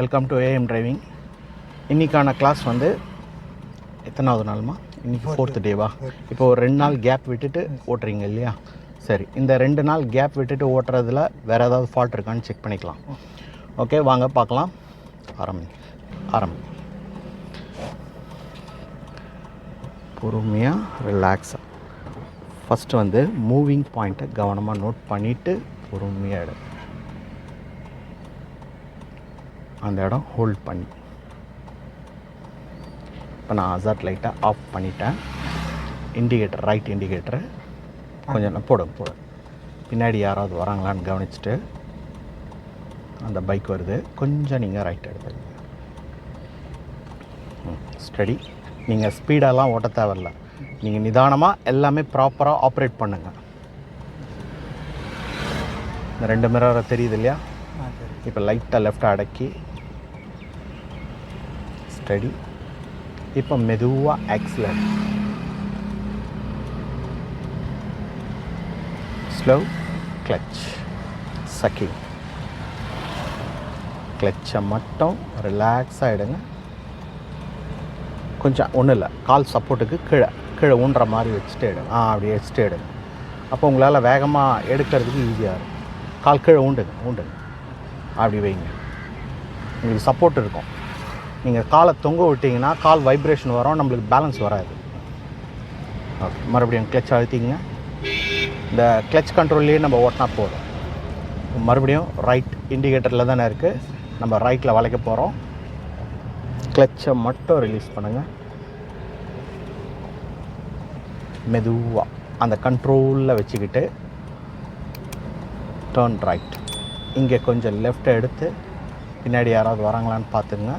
Welcome to AM driving இன்றைக்கான class வந்து எத்தனாவது நாளுமா? இன்றைக்கி ஃபோர்த்து டேவா இப்போ ஒரு ரெண்டு நாள் கேப் விட்டுட்டு ஓட்டுறீங்க இல்லையா? சரி இந்த ரெண்டு நாள் கேப் விட்டுட்டு ஓட்டுறதுல வேறு ஏதாவது ஃபால்ட் இருக்கான்னு செக் பண்ணிக்கலாம். ஓகே வாங்க பார்க்கலாம். ஆரம்பி ஆரம்பி பொறுமையாக ரிலாக்ஸாக ஃபஸ்ட்டு வந்து மூவிங் பாயிண்ட்டை கவனமாக நோட் பண்ணிவிட்டு பொறுமையாக எடு அந்த இடம் ஹோல்ட் பண்ணி. இப்போ நான் அசாட் லைட்டை ஆஃப் பண்ணிட்டேன். இண்டிகேட்டர் ரைட் இண்டிகேட்டரு கொஞ்சம் நான் போடுங்க போடுங்க பின்னாடி யாராவது வராங்களான்னு கவனிச்சுட்டு அந்த பைக் வருது. கொஞ்சம் நீங்கள் ரைட் எடுத்துங்க ஸ்டடி நீங்கள் ஸ்பீடெல்லாம் ஓட்ட தேவையில்ல. நீங்கள் நிதானமாக எல்லாமே ப்ராப்பராக ஆப்ரேட் பண்ணுங்கள் இந்த ரெண்டு மிரரை தெரியுது இல்லையா? இப்போ லைட்டாக லெஃப்ட் அடக்கி ஸ்டடி இப்போ மெதுவாக ஆக்சிலர் ஸ்லோ கிளச் சக்கிங் கிளச்சை மட்டும் ரிலாக்ஸ் ஆகிடுங்க கொஞ்சம் ஒன்றும் இல்லை கால் சப்போர்ட்டுக்கு கீழே கீழே ஊன்ற மாதிரி வச்சுட்டு எடுங்க. ஆ அப்படி வச்சுட்டு எடுங்க. அப்போ உங்களால் வேகமாக எடுக்கிறதுக்கு ஈஸியாக இருக்கும். கால் கீழே ஊண்டுங்க ஊண்டுங்க. அப்படி வைங்க. உங்களுக்கு சப்போர்ட் இருக்கும். நீங்கள் காலை தொங்க விட்டிங்கன்னா கால் வைப்ரேஷன் வரும் நம்மளுக்கு பேலன்ஸ் வராது. ஓகே மறுபடியும் கிளச் அழுத்திங்க இந்த கிளச் கண்ட்ரோல்லையே நம்ம ஓட்டினா போதும். மறுபடியும் ரைட் இண்டிகேட்டரில் தானே இருக்குது நம்ம ரைட்டில் வளைக்க போகிறோம் கிளச்சை மட்டும் ரிலீஸ் பண்ணுங்கள் மெதுவாக அந்த கண்ட்ரோலில் வச்சுக்கிட்டு டேர்ன் ரைட் இங்கே கொஞ்சம் லெஃப்ட்டை எடுத்து பின்னாடி யாராவது வராங்களான்னு பார்த்துங்க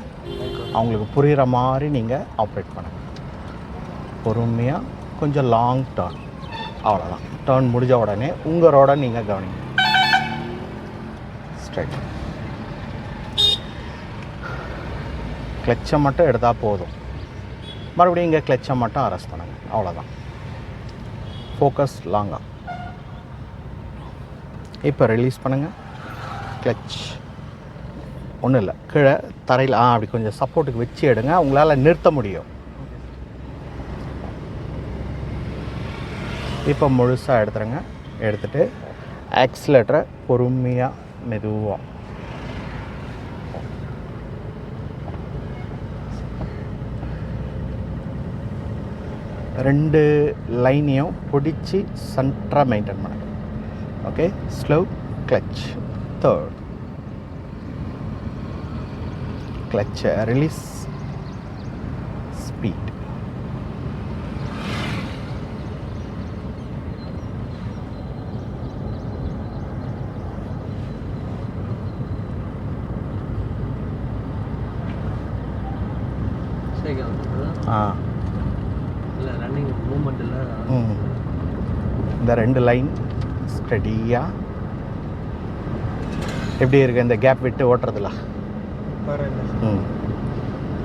அவங்களுக்கு புரிகிற மாதிரி நீங்கள் ஆப்ரேட் பண்ணுங்கள் பொறுமையாக கொஞ்சம் லாங் டேர்ன் அவ்வளோதான் டேர்ன் முடிஞ்ச உடனே உங்கள் ரோட நீங்கள் கவனிங்க. ஸ்ட்ரைட் கிளச்சை மட்டும் எடுத்தால் போதும். மறுபடியும் இங்கே கிளச்சை மட்டும் அரெஸ்ட் பண்ணுங்கள் அவ்வளோதான் ஃபோக்கஸ் லாங்காக இப்போ ரிலீஸ் பண்ணுங்கள் கிளச் ஒன்றும் இல்லை. கீழே தரையில் ஆ அப்படி கொஞ்சம் சப்போர்ட்டுக்கு வச்சு எடுங்க. உங்களால் நிறுத்த முடியும். இப்போ முழுசாக எடுத்துருங்க. எடுத்துகிட்டு ஆக்சிலேட்டரை பொறுமையாக மெதுவாக ரெண்டு லைனையும் பிடிச்சி சென்டராக மெயின்டைன் பண்ணுங்க ஓகே ஸ்லோ கிளச் தேர்ட் கிளச்சை ரிலீஸ் ஸ்பீட். இந்த ரெண்டு லைன் ஸ்டடியாக எப்படி இருக்கு இந்த கேப் விட்டு ஓட்டுறதுல?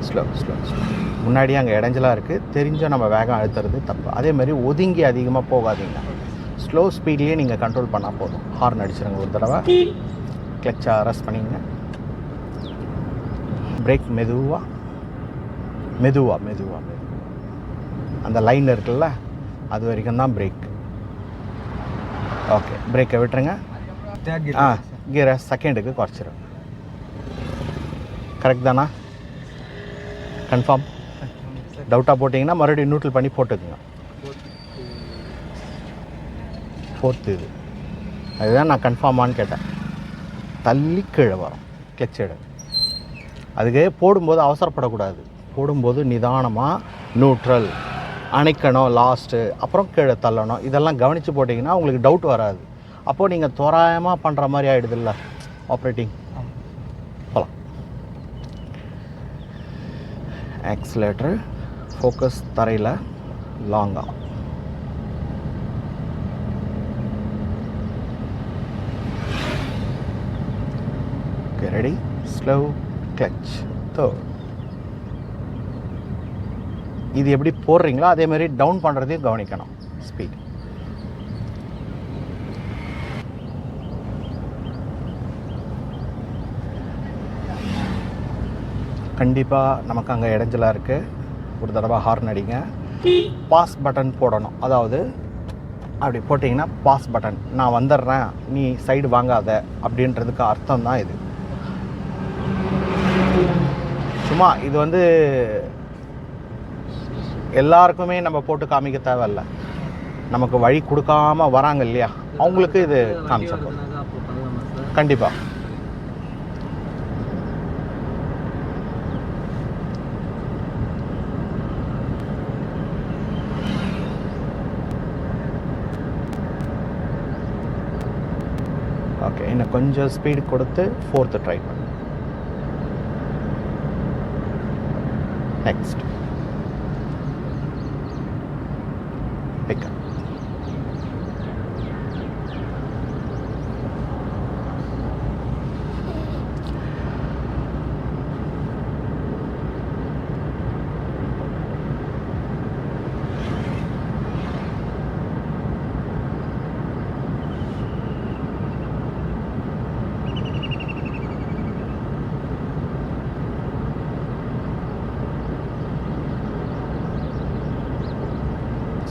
ஸ்லோ ஸ்லோ ஸ்லோ முன்னாடி அங்கே இடைஞ்சலாக இருக்குது தெரிஞ்ச நம்ம வேகம் அழுத்துறது தப்பு. அதே மாதிரி ஒதுங்கி அதிகமாக போகாதீங்க. ஸ்லோ ஸ்பீட்லேயே நீங்கள் கண்ட்ரோல் பண்ணால் போதும். ஹார்ன் அடிச்சிருங்க ஒரு தடவை. கிளச்சை அரெஸ்ட் பண்ணிங்க பிரேக் மெதுவாக மெதுவாக மெதுவாக மெதுவாக அந்த லைன் இருக்குல்ல அது வரைக்கும் தான் பிரேக் ஓகே பிரேக்கை விட்டுருங்க. ஆ கீரை செகண்டுக்கு குறைச்சிருங்க கரெக்ட் தானா? கன்ஃபார்ம். டவுட்டாக போட்டிங்கன்னா மறுபடியும் நியூட்ரல் பண்ணி போட்டுக்குங்க. ஃபோர்த்து இது. அதுதான் நான் கன்ஃபார்மான்னு கேட்டேன். தள்ளி கீழே வரும். கிளச் எடு. அதுக்கு போடும்போது அவசரப்படக்கூடாது. போடும்போது நிதானமாக நியூட்ரல் அணைக்கணும் லாஸ்ட்டு அப்புறம் கீழே தள்ளணும். இதெல்லாம் கவனித்து போட்டிங்கன்னா உங்களுக்கு டவுட் வராது. அப்போது நீங்கள் தோராயமாக பண்ணுற மாதிரி ஆகிடுதுல்ல ஆப்ரேட்டிங் ஆக்சிலேட்டரு ஃபோக்கஸ் தரையில் லாங்காக ஓகே ரெடி ஸ்லோ கிளச் தோ இது எப்படி போடுறீங்களோ அதே மாதிரி டவுன் பண்ணுறதையும் கவனிக்கணும். ஸ்பீட் கண்டிப்பாக நமக்கு அங்கே இடைஞ்சலாக இருக்குது ஒரு தடவை ஹார்ன் அடிங்க. பாஸ் பட்டன் போடணும். அதாவது அப்படி போட்டிங்கன்னா பாஸ் பட்டன் நான் வந்துடுறேன். நீ சைடு வாங்காத. அப்படின்றதுக்கு அர்த்தம் தான் இது. சும்மா இது வந்து எல்லாருக்குமே நம்ம போட்டு காமிக்க தேவையில்ல. நமக்கு வழி கொடுக்காம வராங்க இல்லையா? அவங்களுக்கு இது வண்டி காமிச்சா போதும் வருதுனாக்கா அப்போ பண்ணலாமா சார் கண்டிப்பாக ஓகே இன்னும் கொஞ்சம் ஸ்பீடு கொடுத்து ஃபோர்த்து ட்ரை பண்ணு. நெக்ஸ்ட் பிக்கப்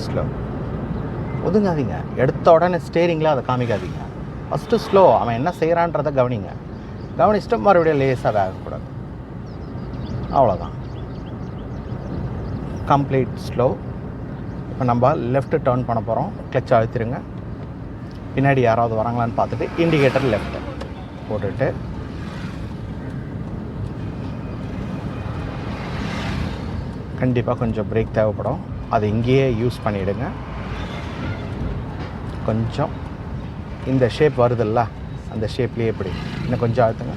ஸ்லோ ஒதுங்காதீங்க. எடுத்த உடனே ஸ்டேரிங்கில் அதை காமிக்காதீங்க. ஃபஸ்ட்டு ஸ்லோ அவன் என்ன செய்கிறான்றதை கவனிங்க. கவனிச்சுட்டு மறுபடியும் லேசாக வேகக்கூடாது அவ்வளோதான் கம்ப்ளீட் ஸ்லோ இப்போ நம்ம லெஃப்ட்டு டர்ன் பண்ண போகிறோம் கிளச் அழுத்திடுங்க பின்னாடி யாராவது வராங்களான்னு பார்த்துட்டு இண்டிகேட்டர் லெஃப்ட்டு போட்டுட்டு. கண்டிப்பாக கொஞ்சம் பிரேக் தேவைப்படும். அதை இங்கேயே யூஸ் பண்ணிவிடுங்க கொஞ்சம் இந்த ஷேப் வருதுல்ல அந்த ஷேப்லேயே இப்படி. இன்னும் கொஞ்சம் அழுத்துங்க.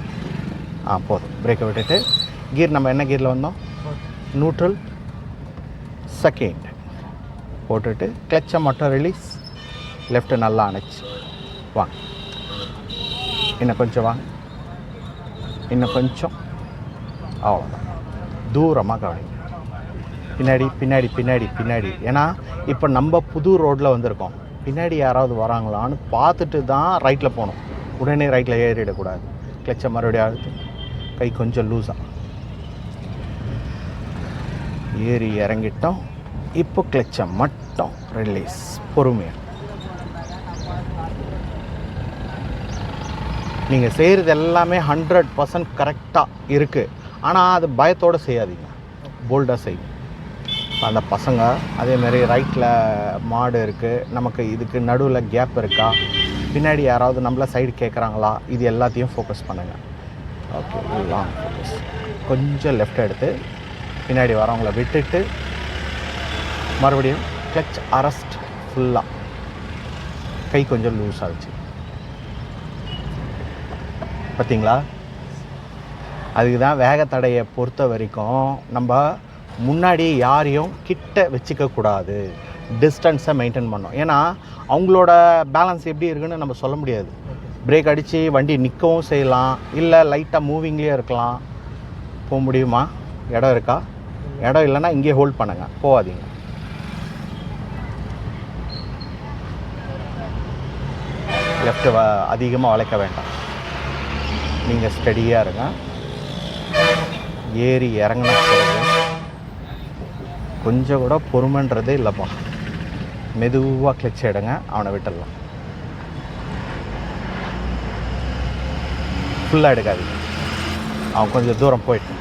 ஆ போதும். பிரேக்கை விட்டுட்டு கீர் நம்ம என்ன கீரில் வந்தோம்? நியூட்ரல் செகண்ட் போட்டுட்டு கிளச்சை மட்டும் ரிலீஸ் லெஃப்ட்டு நல்லா அணைச்சி. வாங்க. இன்னும் கொஞ்சம் வாங்க. இன்னும் கொஞ்சம். அவ்வளோதான் தூரமாக கவனிங்க. பின்னாடி பின்னாடி பின்னாடி பின்னாடி. ஏன்னா இப்போ நம்ம புது ரோட்டில் வந்திருக்கோம். பின்னாடி யாராவது வராங்களான்னு பார்த்துட்டு தான் ரைட்டில் போகணும். உடனே ரைட்டில் ஏறிடக்கூடாது. கிளச்சை மறுபடியும் அழுத்து கை கொஞ்சம் லூஸாக ஏறி இறங்கிட்டோம். இப்போ கிளச்சை மட்டும் ரிலீஸ் பொறுமையாக நீங்கள் செய்கிறது எல்லாமே ஹண்ட்ரட் பர்சன்ட் கரெக்டாக இருக்குது ஆனால் அது பயத்தோடு செய்யாதீங்க. போல்டாக செய்யுங்க. அந்த பசங்க அதேமாரி ரைட்டில் மாடு இருக்குது நமக்கு இதுக்கு நடுவில் கேப் இருக்கா? பின்னாடி யாராவது நம்மளை சைடு கேட்குறாங்களா இது எல்லாத்தையும் ஃபோக்கஸ் பண்ணுங்கள் ஓகே லாங் ஃபோக்கஸ் கொஞ்சம் லெஃப்ட் எடுத்து பின்னாடி வரவங்கள விட்டுட்டு மறுபடியும் கிளச் அரஸ்ட் ஃபுல்லாக கை கொஞ்சம் லூஸ் ஆச்சு. பார்த்தீங்களா அதுக்கு தான் வேகத்தடையை பொறுத்த வரைக்கும் நம்ம முன்னாடி யாரையும் கிட்ட வச்சுக்கக்கூடாது டிஸ்டன்ஸை மெயின்டைன் பண்ணோம். ஏன்னா அவங்களோட பேலன்ஸ் எப்படி இருக்குன்னு நம்ம சொல்ல முடியாது. பிரேக் அடித்து வண்டி நிற்கவும் செய்யலாம். இல்லை லைட்டாக மூவிங்லேயே இருக்கலாம். போக முடியுமா? இடம் இருக்கா? இடம் இல்லைன்னா இங்கேயே ஹோல்ட் பண்ணுங்க. போகாதீங்க. லெஃப்ட்டு வ அதிகமாக வளைக்க வேண்டாம். நீங்கள் ஸ்டடியாக இருங்க. ஏறி இறங்கினா கொஞ்சம் கூட பொறுமைன்றதே இல்லைப்பா. மெதுவாக கிளச் எடுங்க அவனை விட்டுடலாம். ஃபுல்லாக எடுக்காதீங்க. அவன் கொஞ்சம் தூரம் போயிட்டு.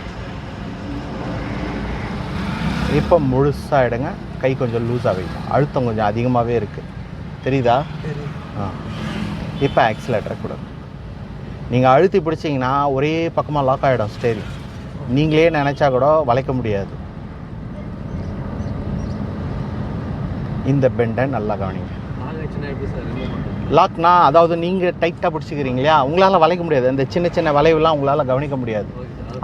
இப்போ முழுசாக எடுங்க கை கொஞ்சம் லூஸாக வைங்க. அழுத்தம் கொஞ்சம் அதிகமாகவே இருக்குது தெரியுதா? ஆ. இப்போ ஆக்சிலேட்டரை கொடுங்க நீங்கள் அழுத்தி பிடிச்சிங்கன்னா ஒரே பக்கமாக லாக் ஆகிடும் ஸ்டேரிங் நீங்களே நினச்சா கூட வளைக்க முடியாது. இந்த பெண்டை நல்லா கவனிங்க. லாக்னா அதாவது நீங்கள் டைட்டாக பிடிச்சிக்கிறீங்க இல்லையா? உங்களால் வளைக்க முடியாது. அந்த சின்ன சின்ன வளைவுலாம் உங்களால் கவனிக்க முடியாது.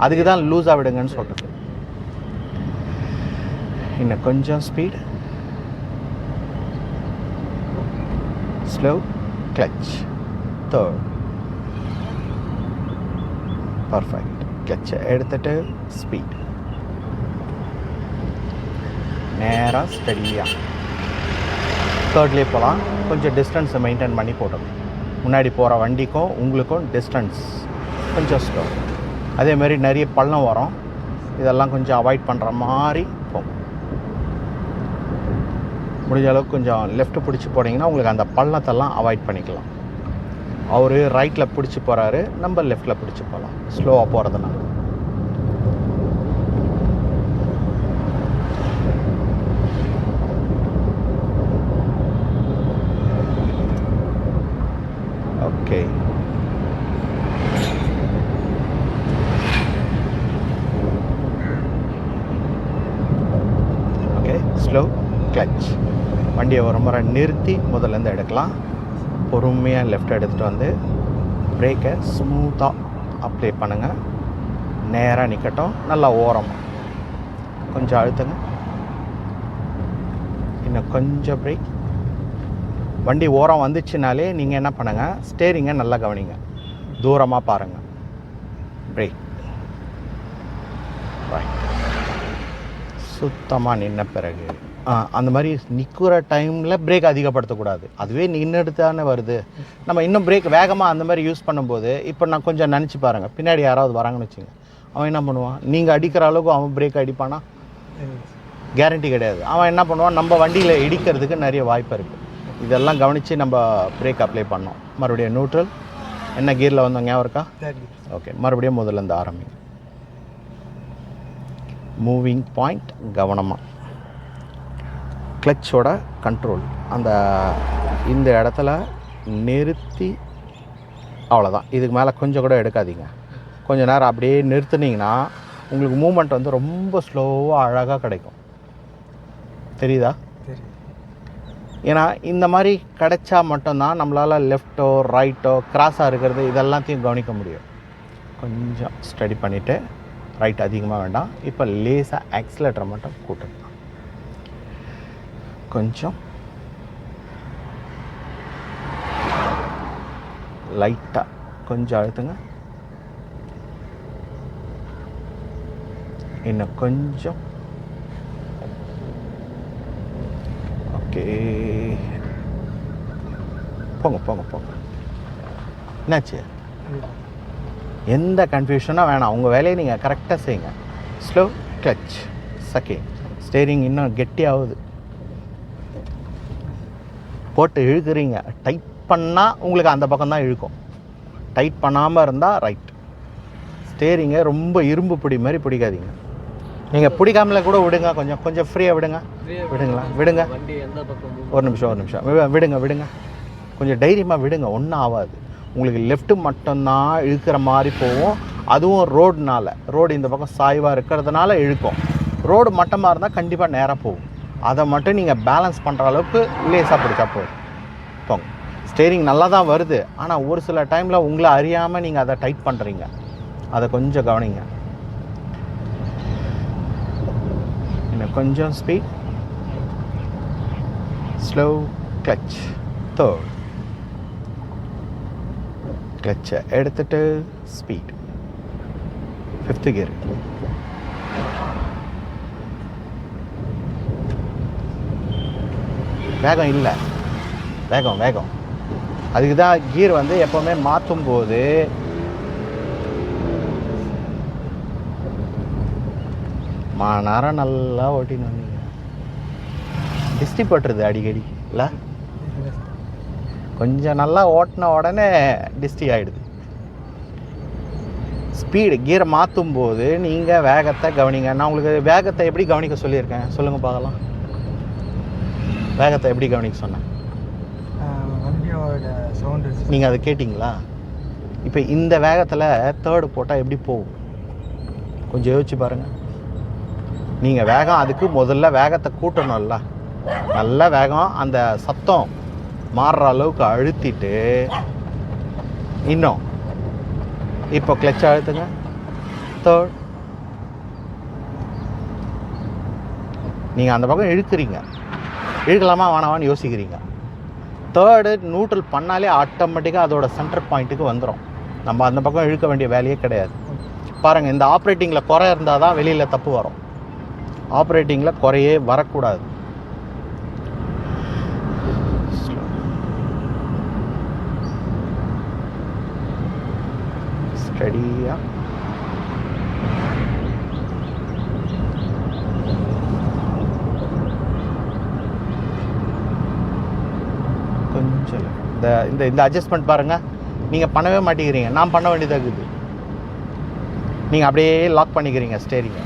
அதுக்கு தான் லூஸாக விடுங்கன்னு சொல்கிறது இன்னும் கொஞ்சம் speed slow clutch third perfect கிளச்சை எடுத்துட்டு ஸ்பீட் நேராக ஸ்டடியாக தேர்ட்லேயே போகலாம். கொஞ்சம் டிஸ்டன்ஸை மெயின்டைன் பண்ணி போட்டோம் முன்னாடி போகிற வண்டிக்கும் உங்களுக்கும் டிஸ்டன்ஸ் கொஞ்சம் ஸ்லோ அதேமாரி நிறைய பள்ளம் வரும். இதெல்லாம் கொஞ்சம் அவாய்ட் பண்ணுற மாதிரி போகும். முடிஞ்ச அளவுக்கு கொஞ்சம் லெஃப்ட் பிடிச்சி போனீங்கன்னா உங்களுக்கு அந்த பள்ளத்தெல்லாம் அவாய்ட் பண்ணிக்கலாம். அவர் ரைட்டில் பிடிச்சி போகிறாரு நம்ம லெஃப்ட்டில் பிடிச்சி போகலாம். ஸ்லோவாக போகிறதுனால ஓகே ஓகே ஸ்லோ கிளச் வண்டியை ஒரு முறை நிறுத்தி முதல்ல இருந்து எடுக்கலாம். பொறுமையாக லெஃப்ட் எடுத்துகிட்டு வந்து பிரேக்கை ஸ்மூத்தாக அப்ளை பண்ணுங்கள் நேராக நிற்கட்டும் நல்லா ஓரமாக கொஞ்சம் அழுத்துங்க. இன்னும் கொஞ்சம் பிரேக் வண்டி ஓரம் வந்துச்சுனாலே நீங்கள் என்ன பண்ணுங்கள் ஸ்டேரிங்கை நல்லா கவனிங்க. தூரமாக பாருங்கள் பிரேக் ரைட் சுத்தமாக நின்ன பிறகு அந்த மாதிரி நிற்கிற டைமில் பிரேக் அதிகப்படுத்தக்கூடாது. அதுவே நின்றுட்டு தானே வருது. நம்ம இன்னும் பிரேக் வேகமாக அந்த மாதிரி யூஸ் பண்ணும்போது இப்போ நான் கொஞ்சம் நினச்சி பாருங்கள் பின்னாடி யாராவது வராங்கன்னு வச்சுங்க. அவன் என்ன பண்ணுவான்? நீங்கள் அடிக்கிற அளவுக்கு அவன் பிரேக் அடிப்பானா? கேரண்டி கிடையாது. அவன் என்ன பண்ணுவான்? நம்ம வண்டியில் இடிக்கிறதுக்கு நிறைய வாய்ப்பு இருக்குது இதெல்லாம் கவனித்து நம்ம பிரேக் அப்ளை பண்ணோம். மறுபடியும் நியூட்ரல் என்ன கியரில் வந்தோம்? ஞாபகம் இருக்கா? ஓகே மறுபடியும் முதல்ல இருந்து ஆரம்பிங்க. மூவிங் பாயிண்ட் கவனமாக கிளச்சோட கண்ட்ரோல் அந்த இந்த இடத்துல நிறுத்தி அவ்வளோதான் இதுக்கு மேலே கொஞ்சம் கூட எடுக்காதீங்க. கொஞ்ச நேரம் அப்படியே நிறுத்துனீங்கன்னா உங்களுக்கு மூமெண்ட் வந்து ரொம்ப ஸ்லோவாக அழகாக கிடைக்கும். தெரியுதா? ஏன்னா இந்த மாதிரி கிடைச்சா மட்டும்தான் நம்மளால் லெஃப்ட்டோ ரைட்டோ கிராஸாக இருக்கிறது இதெல்லாத்தையும் கவனிக்க முடியும். கொஞ்சம் ஸ்டடி பண்ணிவிட்டு ரைட் அதிகமாக வேண்டாம். இப்போ லேசாக ஆக்சிலேட்டரை மட்டும் கூட்டணும் கொஞ்சம் லைட்டாக கொஞ்சம் அழுத்துங்க. இன்னும் கொஞ்சம். ஓகே போங்க போங்க போங்க. என்னாச்சு? எந்த கன்ஃபியூஷனும் வேணாம். உங்கள் வேலையை நீங்கள் கரெக்டாக செய்யுங்க. ஸ்லோ கிளச் செகண்ட் ஸ்டேரிங் இன்னும் கெட்டியாகுது. போட்டு இழுக்கிறீங்க. டைட் பண்ணால் உங்களுக்கு அந்த பக்கம் தான் இழுக்கும். டைட் பண்ணாமல் இருந்தால் ரைட் ஸ்டேரிங்கை ரொம்ப இரும்பு பிடி மாதிரி பிடிக்காதீங்க. நீங்கள் பிடிக்காமல கூட விடுங்க. கொஞ்சம் கொஞ்சம் ஃப்ரீயாக விடுங்க. விடுங்களா? விடுங்க. ஒரு நிமிஷம் ஒரு நிமிஷம். விடுங்க விடுங்க. கொஞ்சம் தைரியமாக விடுங்க. ஒன்றும் ஆகாது. உங்களுக்கு லெஃப்ட்டு மட்டும்தான் இழுக்கிற மாதிரி போகும். அதுவும் ரோடுனால ரோடு இந்த பக்கம் சாய்வாக இருக்கிறதுனால இழுக்கும். ரோடு மட்டமாக இருந்தால் கண்டிப்பாக நேராக போகும். அதை மட்டும் நீங்கள் பேலன்ஸ் பண்ணுற அளவுக்கு லேசாக பிடிச்சா போதும். போங்க. ஸ்டேரிங் நல்லா தான் வருது. ஆனால் ஒரு சில டைமில் உங்களை அறியாமல் நீங்கள் அதை டைட் பண்ணுறீங்க அதை கொஞ்சம் கவனிங்க. இன்னும் கொஞ்சம் ஸ்பீட் ஸ்லோ கிளச் தேர்ட் கிளச்சை எடுத்துட்டு ஸ்பீட் ஃபிஃப்த்து கியர் வேகம் இல்லை. வேகம் வேகம். அதுக்கு தான் கீர் வந்து எப்போவுமே மாற்றும் போது மா நேரம் நல்லா ஓட்டின்னு வந்தீங்க. டிஸ்டி பட்டுருது அடிக்கடி இல்லை? கொஞ்சம் நல்லா ஓட்டின உடனே டிஸ்டி ஆகிடுது ஸ்பீடு கீரை மாற்றும் போது நீங்கள் வேகத்தை கவனிங்க. நான் உங்களுக்கு வேகத்தை எப்படி கவனிக்க சொல்லியிருக்கேன்? சொல்லுங்கள் பார்க்கலாம். வேகத்தை எப்படி கவனிக்க சொன்னேன்? வண்டியோட சவுண்டு நீங்கள் அதை கேட்டிங்களா? இப்போ இந்த வேகத்தில் தேர்டு போட்டால் எப்படி போகும்? கொஞ்சம் யோசிச்சு பாருங்கள் நீங்கள் வேகம் அதுக்கு முதல்ல வேகத்தை கூட்டணும்ல. நல்ல வேகம் அந்த சத்தம் மாறுற அளவுக்கு அழுத்திட்டு இன்னும். இப்போ கிளச் அழுத்துங்க. தேர்ட் நீங்கள் அந்த பக்கம் இழுக்கிறீங்க. இழுக்கலாமா வேணாமான்னு யோசிக்கிறீங்க. தேர்டு நியூட்ரல் பண்ணாலே ஆட்டோமேட்டிக்காக அதோட சென்டர் பாயிண்ட்டுக்கு வந்துடும் நம்ம அந்த பக்கம் இழுக்க வேண்டிய வேலையே கிடையாது. பாருங்கள் இந்த ஆப்ரேட்டிங்கில் குறை இருந்தால் தான் வெளியில் தப்பு வரும். ஆப்ரேட்டிங்கில் குறையே வரக்கூடாது. ஸ்டடியாக கொஞ்சம் இந்த இந்த இந்த அட்ஜஸ்ட்மெண்ட் பாருங்கள் நீங்கள் பண்ணவே மாட்டேங்கிறீங்க. நான் பண்ண வேண்டியதாக இருக்குது. நீங்கள் அப்படியே லாக் பண்ணிக்கிறீங்க ஸ்டேரிங்கை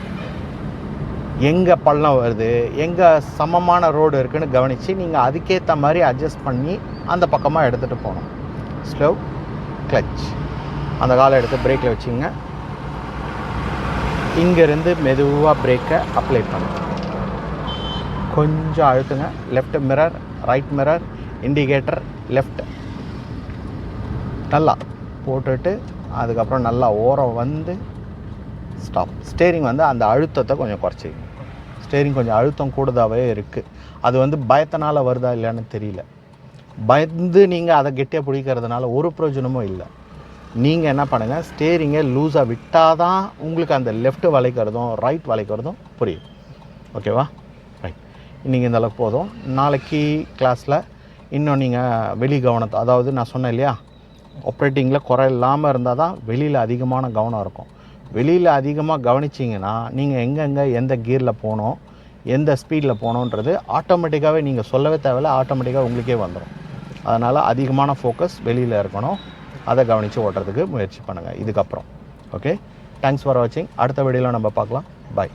எங்கே பள்ளம் வருது எங்கே சமமான ரோடு இருக்குதுன்னு கவனித்து நீங்கள் அதுக்கேற்ற மாதிரி அட்ஜஸ்ட் பண்ணி அந்த பக்கமாக எடுத்துகிட்டு போகணும். ஸ்லோ கிளச் அந்த காலை எடுத்து பிரேக்கில் வச்சுங்க. இங்கேருந்து மெதுவாக பிரேக்கை அப்ளை பண்ணுங்க கொஞ்சம் அழுத்துங்க. Left mirror right mirror indicator left நல்லா போட்டுட்டு அதுக்கப்புறம் நல்லா ஓரம் வந்து ஸ்டாப் ஸ்டேரிங் வந்து அந்த அழுத்தத்தை கொஞ்சம் குறைச்சிக்கணும். ஸ்டேரிங் கொஞ்சம் அழுத்தம் கூடுதாகவே இருக்குது அது வந்து பயத்தினால் வருதா இல்லையான்னு தெரியல. பயந்து நீங்கள் அதை கெட்டியாக பிடிக்கிறதுனால ஒரு பிரயோஜனமும் இல்லை. நீங்கள் என்ன பண்ணுங்கள் ஸ்டேரிங்கை லூஸாக விட்டால் தான் உங்களுக்கு அந்த லெஃப்ட் வளைக்கிறதும் ரைட் வளைக்கிறதும் புரியும். ஓகேவா ரைட் இன்றைக்கி இந்த அளவுக்கு போதும். நாளைக்கு கிளாஸில் இன்னும் நீங்கள் வெளி கவனத்தை அதாவது நான் சொன்னேன் இல்லையா? ஆப்ரேட்டிங்கில் குறை இல்லாமல் இருந்தால் தான் வெளியில் அதிகமான கவனம் இருக்கும். வெளியில் அதிகமாக கவனிச்சிங்கன்னா நீங்கள் எங்கெங்கே எந்த கியரில் போகணும் எந்த ஸ்பீடில் போகணுன்றது ஆட்டோமேட்டிக்காகவே நீங்கள் சொல்லவே தேவையில்ல ஆட்டோமேட்டிக்காக உங்களுக்கே வந்துடும் அதனால் அதிகமான ஃபோக்கஸ் வெளியில் இருக்கணும். அதை கவனித்து ஓட்டுறதுக்கு முயற்சி பண்ணுங்கள் இதுக்கப்புறம். ஓகே தேங்க்ஸ் ஃபார் வாட்சிங் அடுத்த வீடியோவில் நம்ம பார்க்கலாம். பாய்